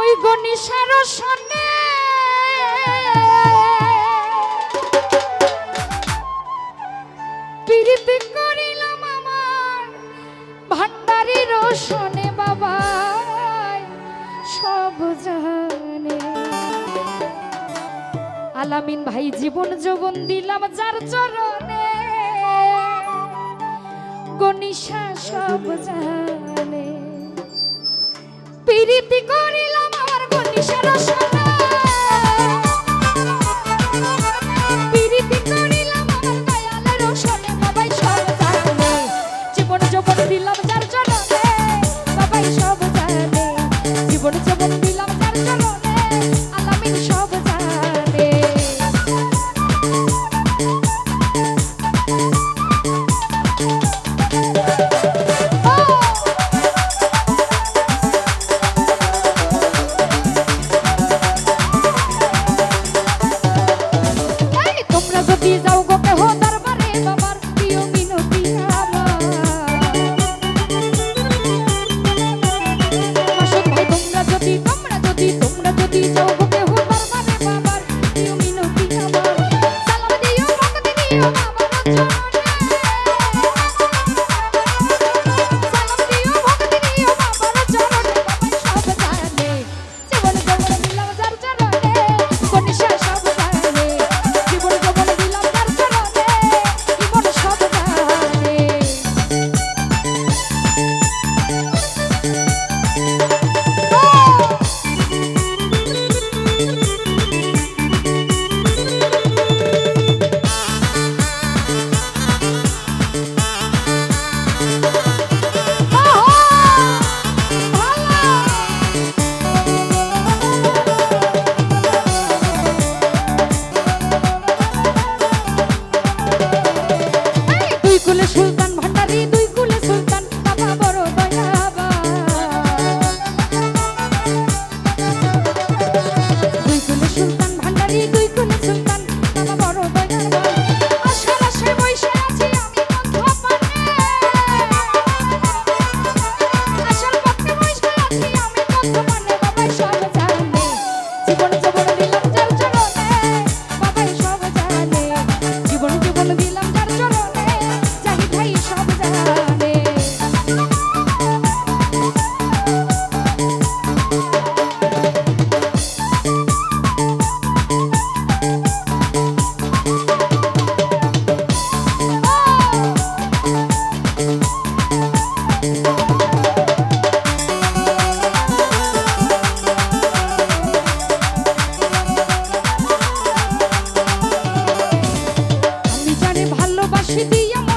ওই গণিসার সনে। পিরিতি করিলাম আমার ভান্ডারি রোশনে বাবা। সব জানে। আলামিন ভাই, জীবন যৌবন দিলাম যার চরণে। গণিসা সব জানে। পিরিতি করিলাম Shut up, shut up.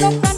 no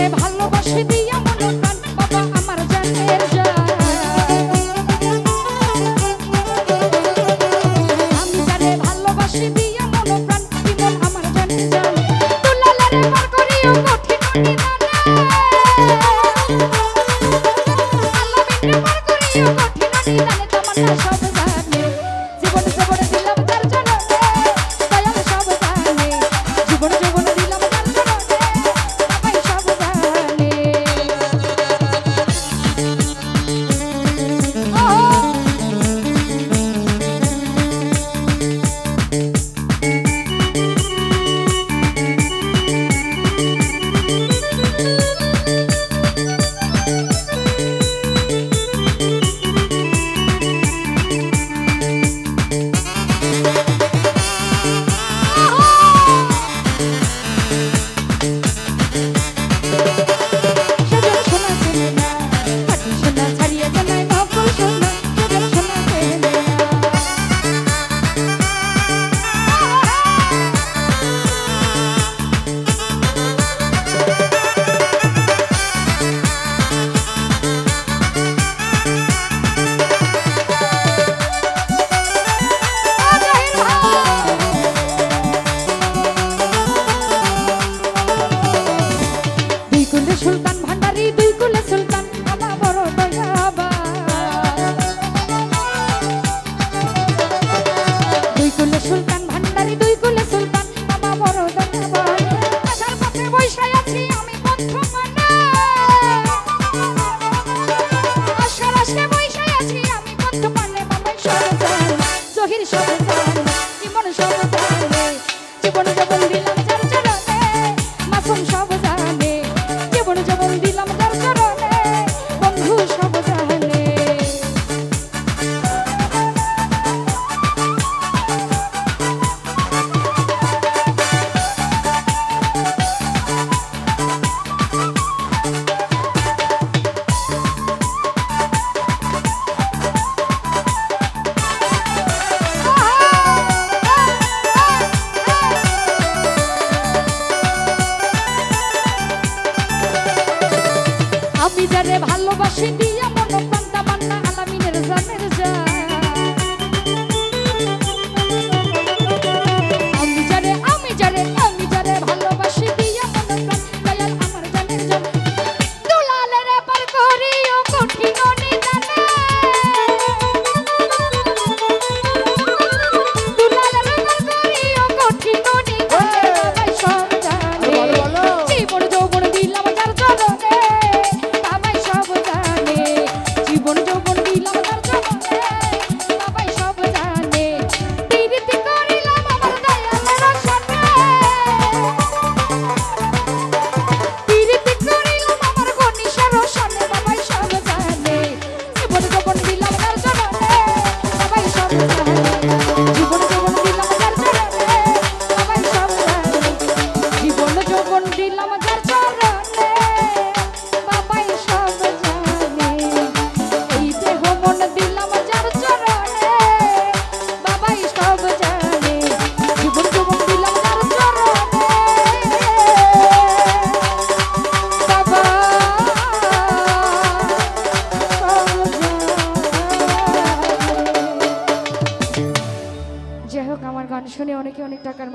তোরে ভালোবাসি দিয়া মন প্রাণ। বাবা, আমার জানের জান। আমি জানে ভালোবাসি দিয়া মন প্রাণ বিমল আমার জানের জান। তুলালারে পার করিও কঠিন দিনা যারে ভালোবাসি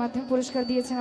মাধ্যমে পুরস্কার দিয়েছেন।